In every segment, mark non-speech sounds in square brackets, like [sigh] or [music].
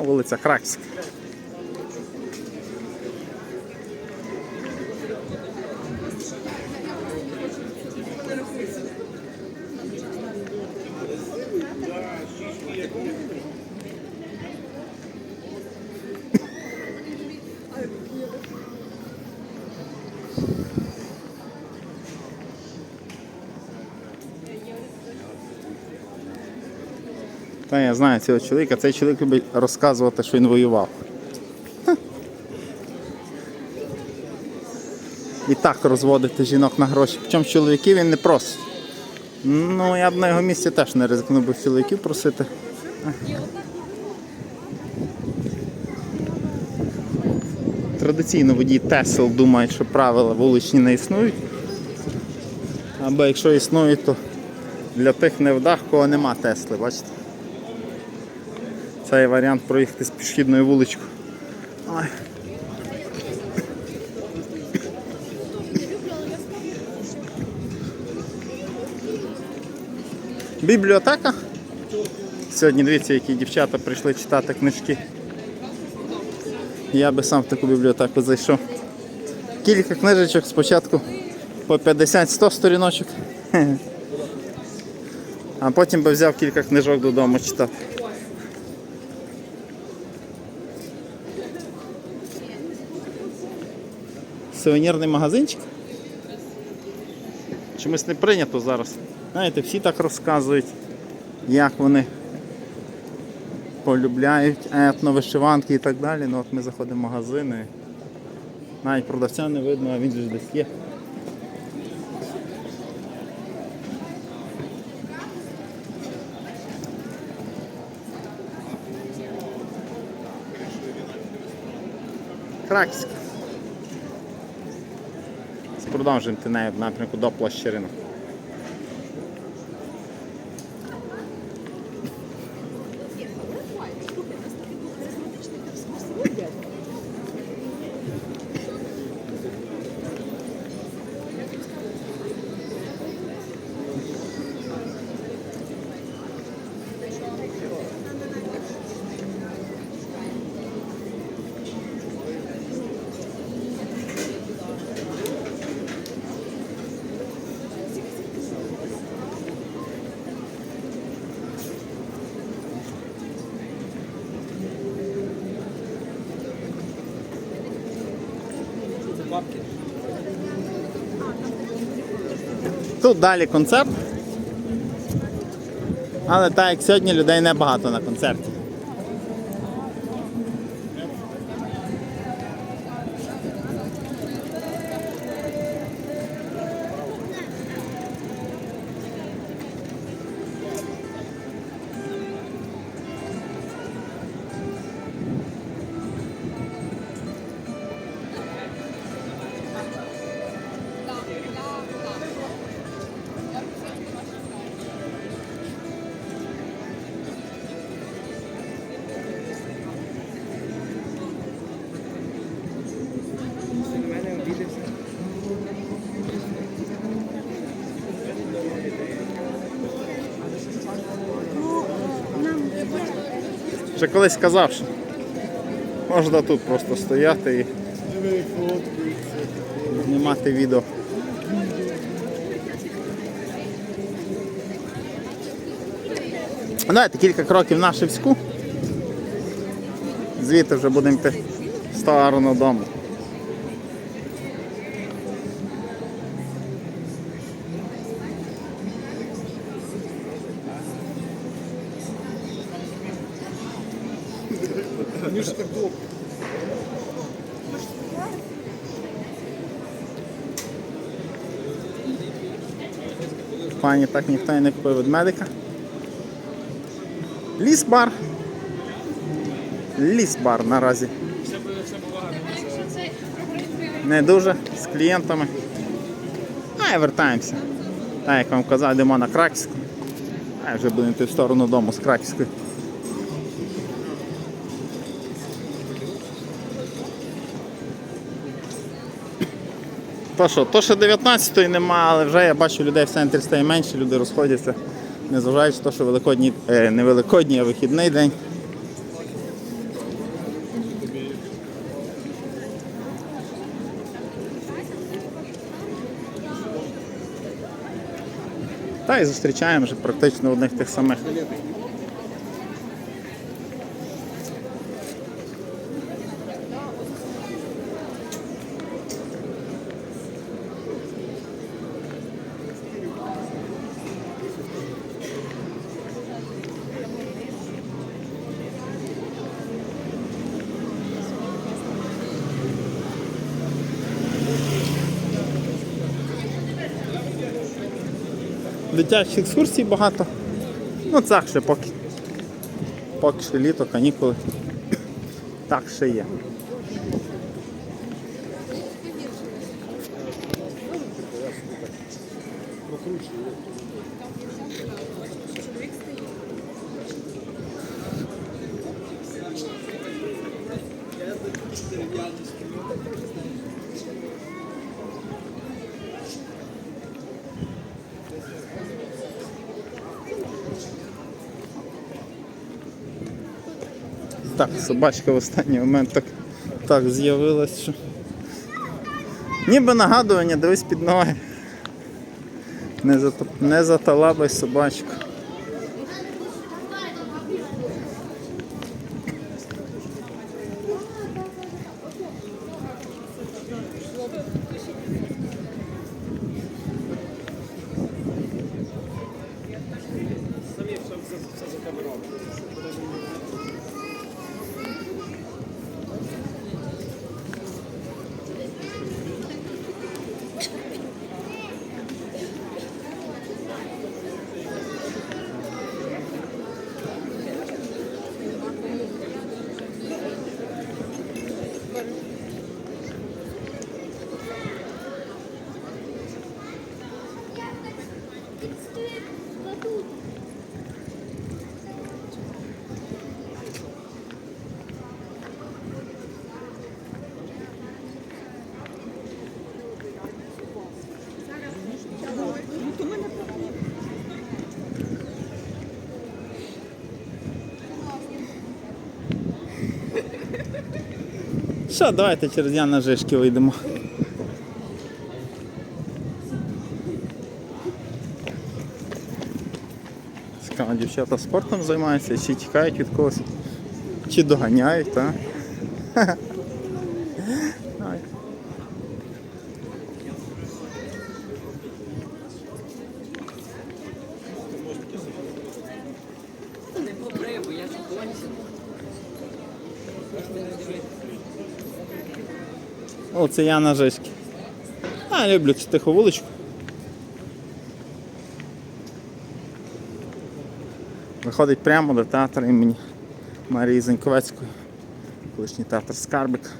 Вулиця Краківська. Та я знаю цього чоловіка. Цей чоловік любить розказувати, що він воював. І так розводити жінок на гроші. Причому чоловіків він не просить. Ну, я б на його місці теж не ризикнув би чоловіків просити. Традиційно водії Тесел думають, що правила вуличні не існують. Або якщо існують, то для тих невдах, кого нема Тесли, бачите? Це є варіант проїхати з пішохідною вуличкою. Бібліотека. Сьогодні дивіться, які дівчата прийшли читати книжки. Я би сам в таку бібліотеку зайшов. Кілька книжечок спочатку по 50-100 сторіночок. [laughs] А потім би взяв кілька книжок додому читати. Сувенірний магазинчик. Чомусь не прийнято зараз. Знаєте, всі так розказують, як вони полюбляють етно, вишиванки і так далі. Ну от ми заходимо в магазини. Навіть продавця не видно, а він же ж десь є. Краківська. Продовжуємо тінею в напрямку до площі ринок. Тут далі концерт. Але так як сьогодні людей небагато на концерті. Вже колись казав, що можна тут просто стояти і знімати відео. Давайте кілька кроків на Шевську. Звідти вже будемо йти в сторону дому. Пані так ніхто і не купив від медика. Ліс-бар. Ліс-бар наразі. Не дуже з клієнтами. А і вертаємося. Так, як вам казав, йдемо на Краківську. А вже будемо йти в сторону дому з Краківської. То що, то ще 19-ї нема, але вже я бачу людей в центрі стає менше, люди розходяться, незважаючи на те, що великодні, е, не великодні, а вихідний день. Та і зустрічаємо вже практично одних тих самих. Дитячих екскурсій багато. Ну це ще поки. Поки ще літо, канікули. Так ще є. Так, собачка в останній момент так, так з'явилась, що. Ніби нагадування, дивись під ноги. Не, зато, не заталабай собачку. Що, давайте через Яна Жишки вийдемо. Цікаво, дівчата спортом займаються, чи тікають від когось, чи доганяють, так? Ай. О, це я на Жеськи. А, люблю цю тиху вуличку. Виходить прямо до театру імені Марії Зеньковецької. Колишній театр Скарбик.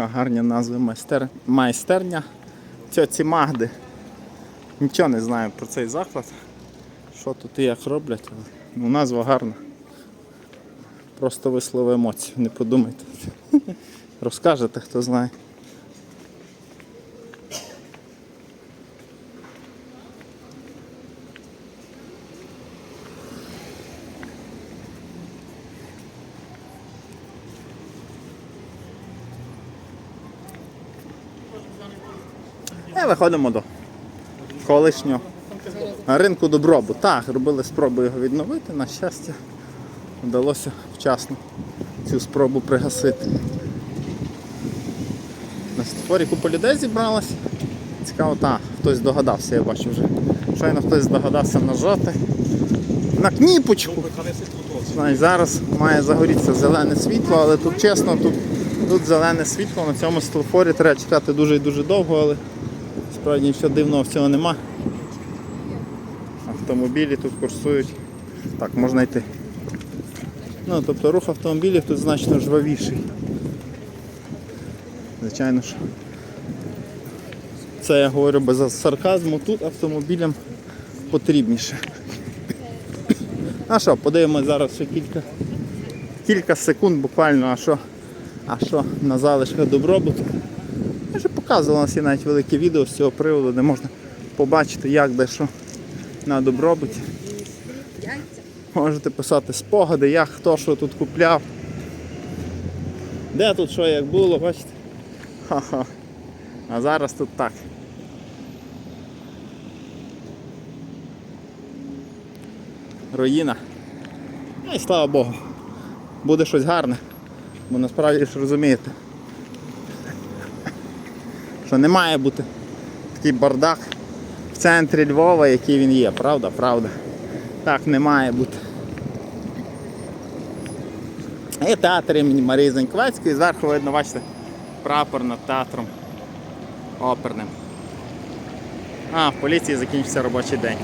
Така гарна назва майстер... майстерня тьоці Магди. Нічого не знаю про цей заклад. Що тут і як роблять, але ну, назва гарна. Просто вислови емоції, не подумайте. [laughs] Розкажете, хто знає. І виходимо до колишнього ринку добробу. Так, робили спробу його відновити, на щастя, вдалося вчасно цю спробу пригасити. На створі купа людей зібралась. Цікаво, так, хтось догадався, я бачу вже. Щойно хтось здогадався нажати на кніпочку. Знаєш, зараз має загорітися зелене світло, але тут чесно, тут, тут зелене світло, на цьому стелфорі треба чекати дуже і дуже довго, але справді нічого дивного в цього нема. Автомобілі тут курсують. Так, можна йти. Ну, тобто рух автомобілів тут значно жвавіший. Звичайно ж. Це я говорю без сарказму, тут автомобілям потрібніше. А що, подивимось зараз ще кілька, кілька секунд буквально, а що, а що на залишках добробуту. Я показував, у нас є навіть велике відео з цього приводу, де можна побачити, як де що на добробуті. Можете писати спогади, як хто що тут купляв. Де тут що як було, бачите? Ха-ха. А зараз тут так. Руїна. Ну і слава Богу. Буде щось гарне. Бо насправді ж розумієте, що не має бути такий бардак в центрі Львова, який він є, правда? Правда. Так не має бути. І театр імені Марії Заньковецької, зверху видно, бачите, прапор над театром оперним. А, в поліції закінчиться робочий день.